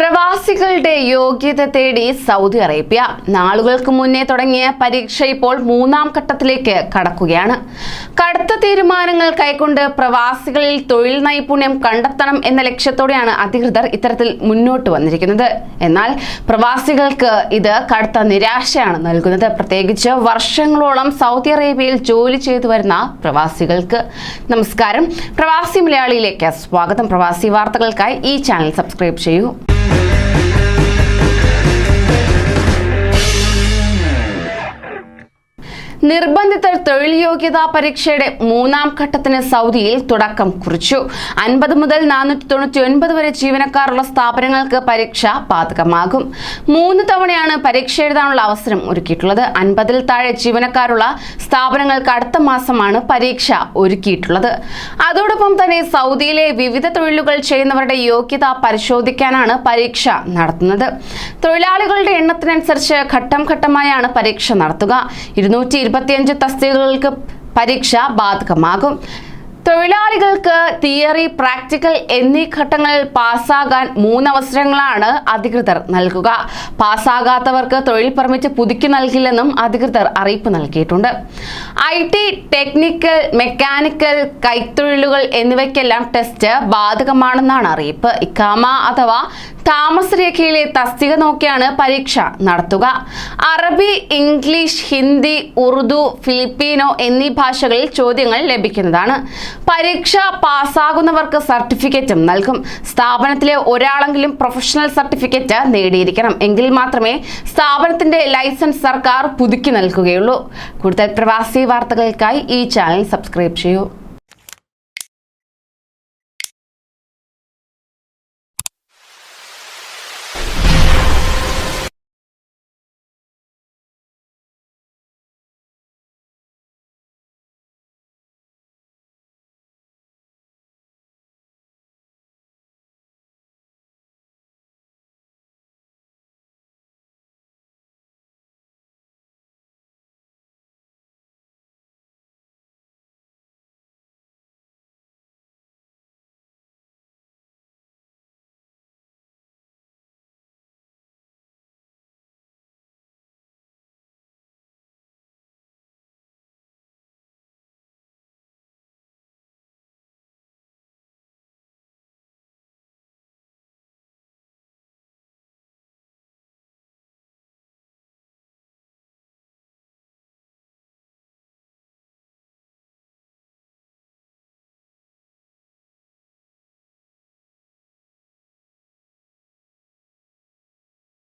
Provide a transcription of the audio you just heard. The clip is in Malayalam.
പ്രവാസികളുടെ യോഗ്യത തേടി സൗദി അറേബ്യ. നാളുകൾക്ക് മുന്നേ തുടങ്ങിയ പരീക്ഷ ഇപ്പോൾ മൂന്നാം ഘട്ടത്തിലേക്ക് കടക്കുകയാണ്. കടുത്ത തീരുമാനങ്ങൾ കൈക്കൊണ്ട് പ്രവാസികളിൽ തൊഴിൽ നൈപുണ്യം കണ്ടെത്തണം എന്ന ലക്ഷ്യത്തോടെയാണ് അധികൃതർ ഇത്തരത്തിൽ മുന്നോട്ട് വന്നിരിക്കുന്നത്. എന്നാൽ പ്രവാസികൾക്ക് ഇത് കടുത്ത നിരാശയാണ് നൽകുന്നത്. പ്രത്യേകിച്ച് വർഷങ്ങളോളം സൗദി അറേബ്യയിൽ ജോലി ചെയ്തു വരുന്ന പ്രവാസികൾക്ക്. നമസ്കാരം. പ്രവാസി മലയാളിയിലേക്ക് സ്വാഗതം. പ്രവാസി വാർത്തകൾക്കായി ഈ ചാനൽ സബ്സ്ക്രൈബ് ചെയ്യൂ. നിർബന്ധിത തൊഴിൽ യോഗ്യതാ പരീക്ഷയുടെ മൂന്നാം ഘട്ടത്തിന് സൗദിയിൽ തുടക്കം കുറിച്ചു. അൻപത് മുതൽ നാനൂറ്റി തൊണ്ണൂറ്റി ഒൻപത് വരെ ജീവനക്കാരുള്ള സ്ഥാപനങ്ങൾക്ക് പരീക്ഷ ബാധകമാകും. മൂന്ന് തവണയാണ് പരീക്ഷ എഴുതാനുള്ള അവസരം ഒരുക്കിയിട്ടുള്ളത്. അൻപതിൽ താഴെ ജീവനക്കാരുള്ള സ്ഥാപനങ്ങൾക്ക് അടുത്ത മാസമാണ് പരീക്ഷ ഒരുക്കിയിട്ടുള്ളത്. അതോടൊപ്പം തന്നെ സൗദിയിലെ വിവിധ തൊഴിലുകൾ ചെയ്യുന്നവരുടെ യോഗ്യത പരിശോധിക്കാനാണ് പരീക്ഷ നടത്തുന്നത്. തൊഴിലാളികളുടെ എണ്ണത്തിനനുസരിച്ച് ഘട്ടം ഘട്ടമായാണ് പരീക്ഷ നടത്തുക. ഇരുന്നൂറ്റി ഇരുപത്തിയഞ്ച് തസ്തികകൾക്ക് പരീക്ഷ ബാധകമാകും. തൊഴിലാളികൾക്ക് തിയറി പ്രാക്ടിക്കൽ എന്നീ ഘട്ടങ്ങളിൽ പാസ്സാകാൻ മൂന്നവസരങ്ങളാണ് അധികൃതർ നൽകുക. പാസ്സാകാത്തവർക്ക് തൊഴിൽ പെർമിറ്റ് പുതുക്കി നൽകില്ലെന്നും അധികൃതർ അറിയിപ്പ് നൽകിയിട്ടുണ്ട്. ഐ ടി ടെക്നിക്കൽ മെക്കാനിക്കൽ കൈത്തൊഴിലുകൾ എന്നിവയ്ക്കെല്ലാം ടെസ്റ്റ് ബാധകമാണെന്നാണ് അറിയിപ്പ്. ഇക്കാമ അഥവാ താമസരേഖയിലെ തസ്തിക നോക്കിയാണ് പരീക്ഷ നടത്തുക. അറബി ഇംഗ്ലീഷ് ഹിന്ദി ഉറുദു ഫിലിപ്പീനോ എന്നീ ഭാഷകളിൽ ചോദ്യങ്ങൾ ലഭിക്കുന്നതാണ്. പരീക്ഷ പാസ്സാകുന്നവർക്ക് സർട്ടിഫിക്കറ്റും നൽകും. സ്ഥാപനത്തിലെ ഒരാളെങ്കിലും പ്രൊഫഷണൽ സർട്ടിഫിക്കറ്റ് നേടിയിരിക്കണം. എങ്കിൽ മാത്രമേ സ്ഥാപനത്തിന്റെ ലൈസൻസ് സർക്കാർ പുതുക്കി നൽകുകയുള്ളൂ. കൂടുതൽ പ്രവാസി വാർത്തകൾക്കായി ഈ ചാനൽ സബ്സ്ക്രൈബ് ചെയ്യൂ.